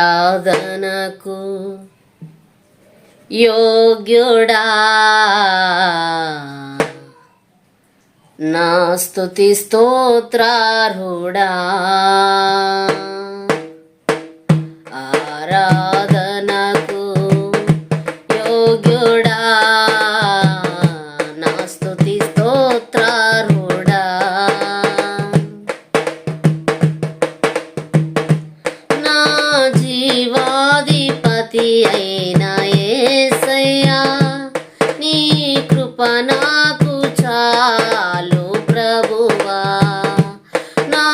సాధనకు యోగ్యుడా. నా స్తుతి స్తోత్రార్హుడా. కృప నాకు చాలు ప్రభువా. నా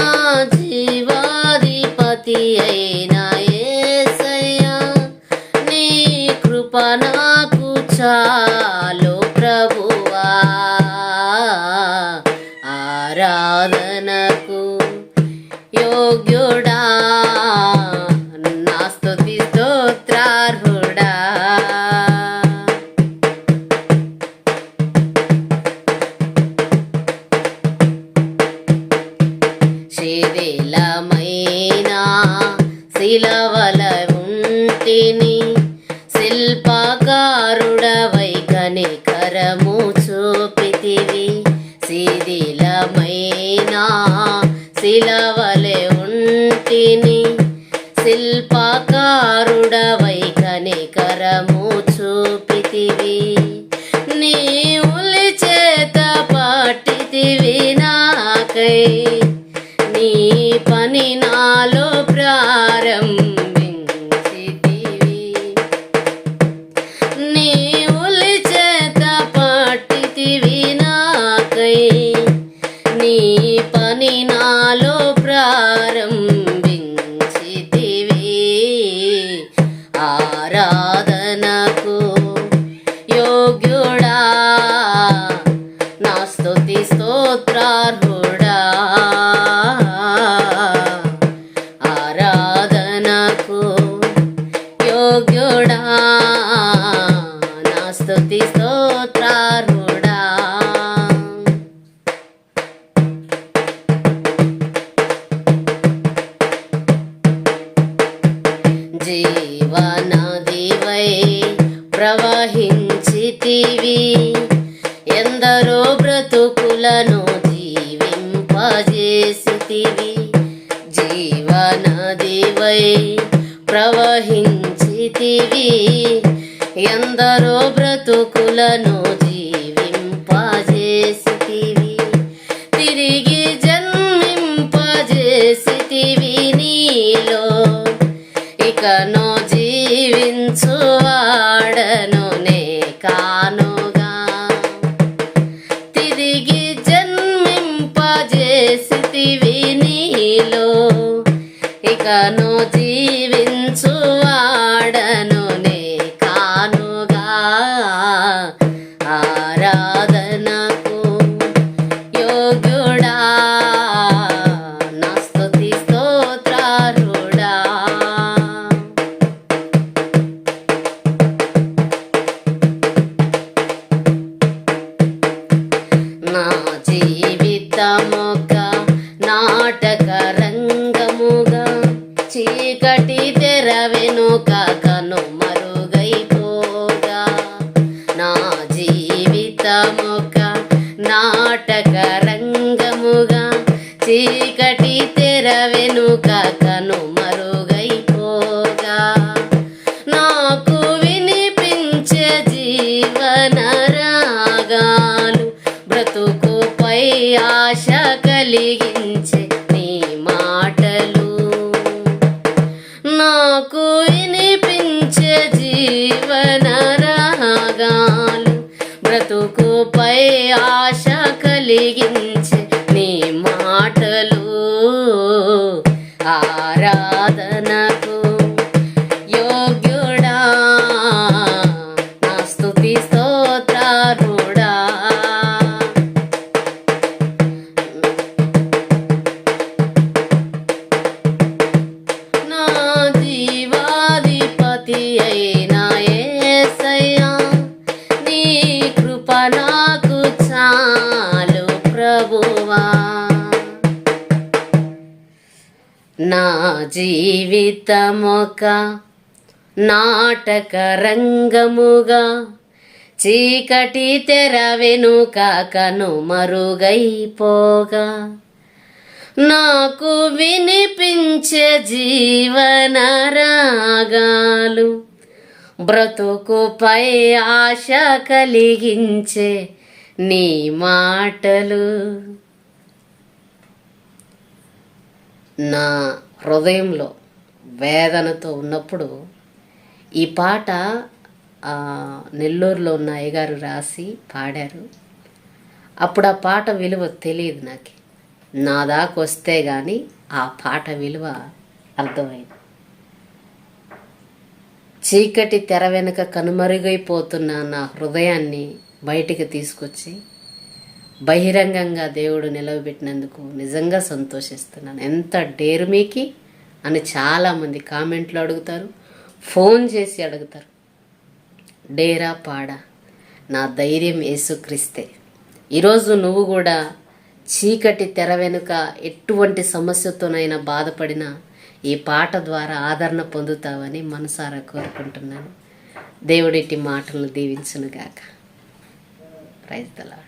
జీవాధిపతి అయిన ఏసయ్యా నీ కృప నాకు చాలు శిలమైనా శిలవల ఉంటిని శిల్పకారుడవై కనికరము చూపితివి. శిథిలమైనా శిలవలె ఉంటిని శిల్పకారుడవై కనికరము చూపితివి. నీవులి చేత పాటితివి నాకై रा ఎందరో బ్రతుకులను జీవన దేవై ప్రవహించితివి. ఎందరో బ్రతుకులను జీవింపజేసితివి. తిరిగి జన్మింపజేసితివి నీలో. ఇకను তাকানো জীবে നെയ്യുന്ന నా జీవితమొక నాటక రంగముగా చీకటి తెర వెనుక కను మరుగైపోగా. నాకు వినిపించే జీవన రాగాలు బ్రతుకుపై ఆశ కలిగించే నీ మాటలు. నా హృదయంలో వేదనతో ఉన్నప్పుడు ఈ పాట నెల్లూరులో ఉన్న అయ్యగారు రాసి పాడారు. అప్పుడు ఆ పాట విలువ తెలియదు నాకు. నా దాకా వస్తే కానీ ఆ పాట విలువ అర్థమైంది. చీకటి తెర వెనుక కనుమరుగైపోతున్న నా హృదయాన్ని బయటికి తీసుకొచ్చి బహిరంగంగా దేవుడు నిలవబెట్టినందుకు నిజంగా సంతోషిస్తున్నాను. ఎంత డేరు మీకి? అని చాలామంది కామెంట్లు అడుగుతారు ఫోన్ చేసి అడుగుతారు. డేరా పాడా? నా ధైర్యం యేసుక్రీస్తే. ఈరోజు నువ్వు కూడా చీకటి తెర వెనుక ఎటువంటి సమస్యతోనైనా బాధపడినా ఈ పాట ద్వారా ఆదరణ పొందుతావని మనసారా కోరుకుంటున్నాను. దేవుడిటి మాటలను దీవించునుగాక. ప్రైజ్ దలా